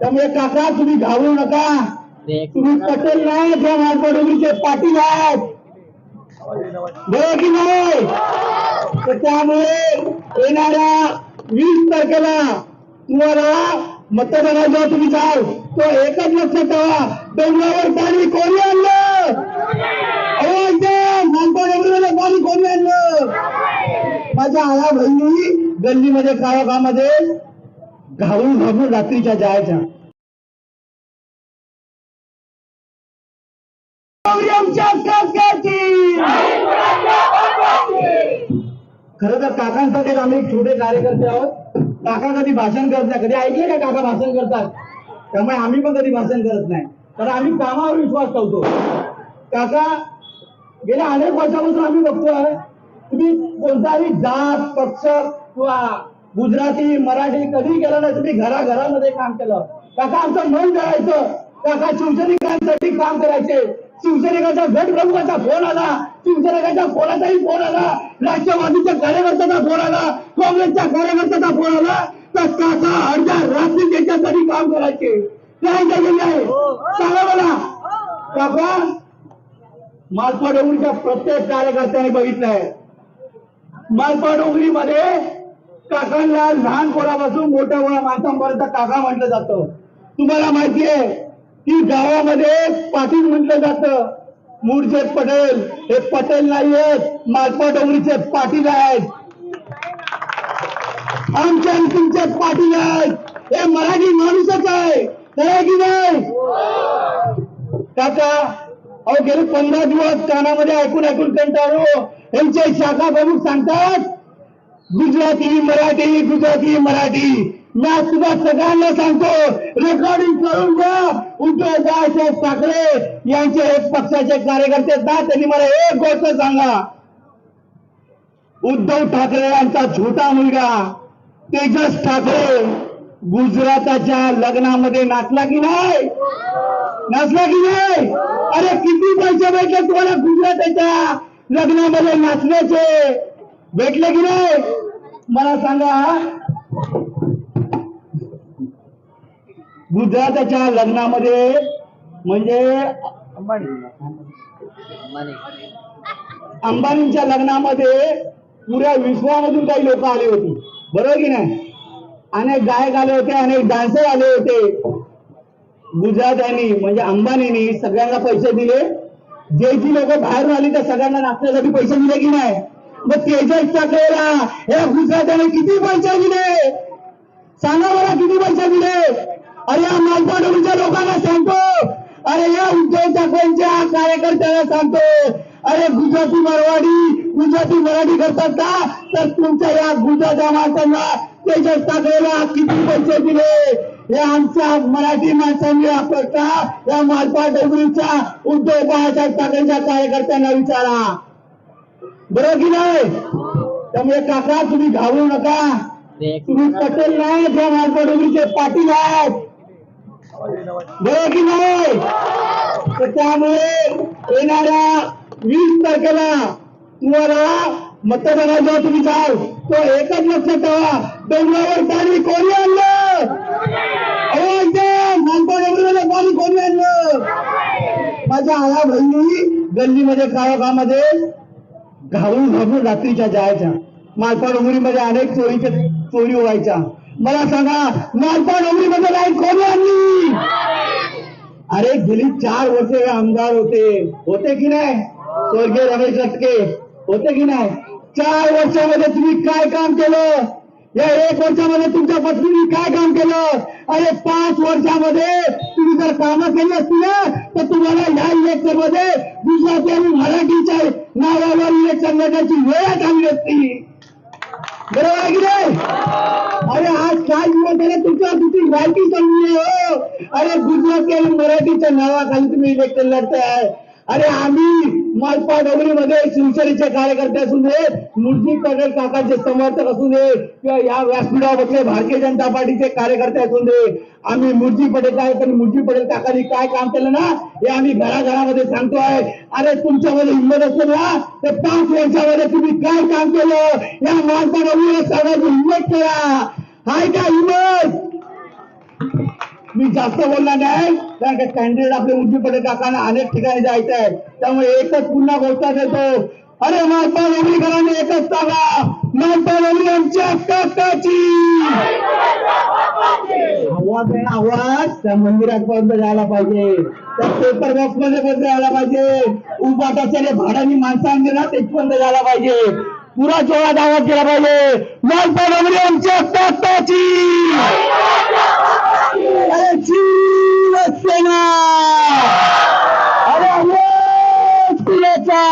त्यामुळे काका तुम्ही घाबरू नका. तुम्ही पटेल नाही त्या मालपाडोलीचे पाटील आहेत. बरोबर की नाही तर त्यामुळे येणाऱ्या वीस तारखेला तुम्हाला मतदानाला जेव्हा तुम्ही जाल तो एकच लक्षात ठेवा. डोंगरावर पाणी कोणी आणलं? अहो इथे मालपाडोलीमध्ये पाणी कोणी आणलं? माझ्या आया बहिणी गल्लीमध्ये गावागामध्ये घाबरून घालून रात्रीच्या जायच्या. खर तर काकांसाठी आम्ही छोटे कार्यकर्ते आहोत. काका कधी भाषण करत नाही. कधी ऐकले का काका भाषण करतात? त्यामुळे आम्ही पण कधी भाषण करत नाही. कारण आम्ही कामावर विश्वास ठेवतो. काका गेल्या अनेक वर्षापासून आम्ही बघतोय तुम्ही कोणताही जात पक्ष किंवा गुजराती मराठी कधी केलं नाही तुम्ही घराघरामध्ये काम केलं. काका आमचं मन करायचं काका शिवसैनिकांसाठी काम करायचे. शिवसैनिकाचा गट प्रमुखाचा फोन आला. शिवसैनिकाच्या फोनाचाही फोन आला. राष्ट्रवादीच्या कार्यकर्त्याचा फोन आला. काँग्रेसच्या कार्यकर्त्याचा फोन आला. तर काका अर्ध्या रात्री त्याच्यासाठी काम करायचे. काय केलेले आहे. सांगा मला. काका मालपा डोंगरीच्या प्रत्येक कार्यकर्त्याने बघितलंय. मालपा डोंगरीमध्ये काकांना लहान पोरापासून मोठ्या मोठ्या माणसांपर्यंत काका म्हटलं जातं. तुम्हाला माहितीये की गावामध्ये पाटील म्हटलं जातं मूळचे पटेल. हे पटेल नाहीयेत मालपा डोंगरीचे पाटील आहेत. आमच्या तुमचे पाटील आहेत. हे मराठी माणूसच आहे. खरं की नाही काका अहो गेले पंधरा दिवस कानामध्ये ऐकून ऐकून कंटाळलो. यांचे शाखा प्रमुख सांगतात गुजराती मराठी गुजराती मराठी. मी सुद्धा सगळ्यांना सांगतो रेकॉर्डिंग करून घ्या. उद्धव बाळासाहेब ठाकरे यांचे एक पक्षाचे कार्यकर्ते आहेत. ना त्यांनी मला एक गोष्ट सांगा. उद्धव ठाकरे यांचा छोटा मुलगा तेजस ठाकरे गुजराताच्या लग्नामध्ये नाचला की नाही? नाचला की नाही? अरे किती पैसे भेटले तुम्हाला गुजराताच्या लग्नामध्ये नाचण्याचे? भेटले की नाही? मला सांगा गुजराताच्या लग्नामध्ये म्हणजे अंबानींच्या लग्नामध्ये पुऱ्या विश्वामधून काही लोक आले होते. बरोबर की नाही? अनेक गायक आले होते अनेक डान्सर आले होते. गुजरात यांनी म्हणजे अंबानींनी सगळ्यांना पैसे दिले. जे जी लोक बाहेरून आली त्या सगळ्यांना नाचण्यासाठी पैसे दिले की नाही? मग तेजस टाकलेला या गुजरात्याने किती पैसे दिले? सांगा मला किती पैसे दिले? अरे या मालपाडोलीच्या लोकांना सांगतो. अरे या उद्धव ठाकरेंच्या कार्यकर्त्याला सांगतो. अरे गुजराती मरवाडी गुजराती मराठी करतात का? तर तुमच्या या गुजरात्या माणसांना तेजस टाकलेला किती पैसे दिले? हे आमच्या मराठी माणसांनी आपल्या या मालपा डोंगरीच्या उद्धव बाळासाहेब ठाकरेंच्या कार्यकर्त्यांना विचारा. बरं की नाही? त्यामुळे काका तुम्ही घाबरू नका. तुम्ही पटेल नाही त्या मालपा डोंगरीचे पाटील आहात. बरं की नाही? तर त्यामुळे येणाऱ्या वीस तारखेला तुम्हाला मतदानाला तुम्ही जाल तो एकच लक्षात ठेवा. डोंगरावर पाणी कोणी आणलं? अहो इथे मालपा डोंगरीमध्ये पाणी कोणी आणलं? माझ्या आया बहिणी गल्लीमध्ये काळोखामध्ये घालून घाबरून रात्रीच्या जायच्या. मालपा डोंगरीमध्ये अनेक चोरीच्या चोरी व्हायच्या. मला सांगा मालपा डोंगरीमध्ये लाइट कोणी आणली? अरे गेली चार वर्ष हे आमदार होते. होते की नाही? स्वर्गीय रमेश लटके. होते की नाही? चार वर्षामध्ये तुम्ही काय काम केलं? या एक वर्षामध्ये तुमच्या पत्नीने काय काम केलं? अरे पाच वर्षामध्ये तुम्ही जर कामं केली असती ना तर तुम्हाला या इलेक्शनमध्ये गुजराती आणि मराठीच्या नावावर इलेक्शन लढण्याची वेळ आली असती. बरोबर आहे की नाही? अरे आज काय दिवस तुमच्या तुमची माहिती चालली हो. अरे गुजराती आणि मराठीच्या नावाखाली तुम्ही इलेक्शन लढताय. अरे आम्ही मालपा डोंगरीमध्ये शिवसेनेचे कार्यकर्ते असू दे मुलजी पटेल काकांचे समर्थक असू दे किंवा या व्यासपीठामधले भारतीय जनता पार्टीचे कार्यकर्ते असू दे आम्ही मुलजी पटेल आणि मुलजी पटेल काकांनी काय काम केलं ना हे आम्ही घराघरामध्ये सांगतोय अरे तुमच्यामध्ये हिंमत असेल ना तर पाच वर्षामध्ये तुम्ही काय काम केलं? या मालपा डोंगरीला सांगायची हिंमत करा हाय का हिंमत? मी जास्त बोलणार नाही. कारण की कॅन्डिडेट आपले उंची पडे काकांना अनेक ठिकाणी जायचं आहे त्यामुळे एकच पुन्हा घोषणा देतो. अरे महात्मा लोणीकरांनी एकच सांगा महात्मा लोणी आमच्या काकाची आवाज आहे आवाज? त्या मंदिरापर्यंत जायला पाहिजे. त्या पेपर बॉक्समध्ये पण जायला पाहिजे. उपाटाच्या भाड्यानी माणसं आणली ना तिथपर्यंत जायला पाहिजे. पुरा जोरात आवाज केला पाहिजे. महात्मा लोणी आमच्या काकाची अरे शिवसेना अरे अमोल फुलेचा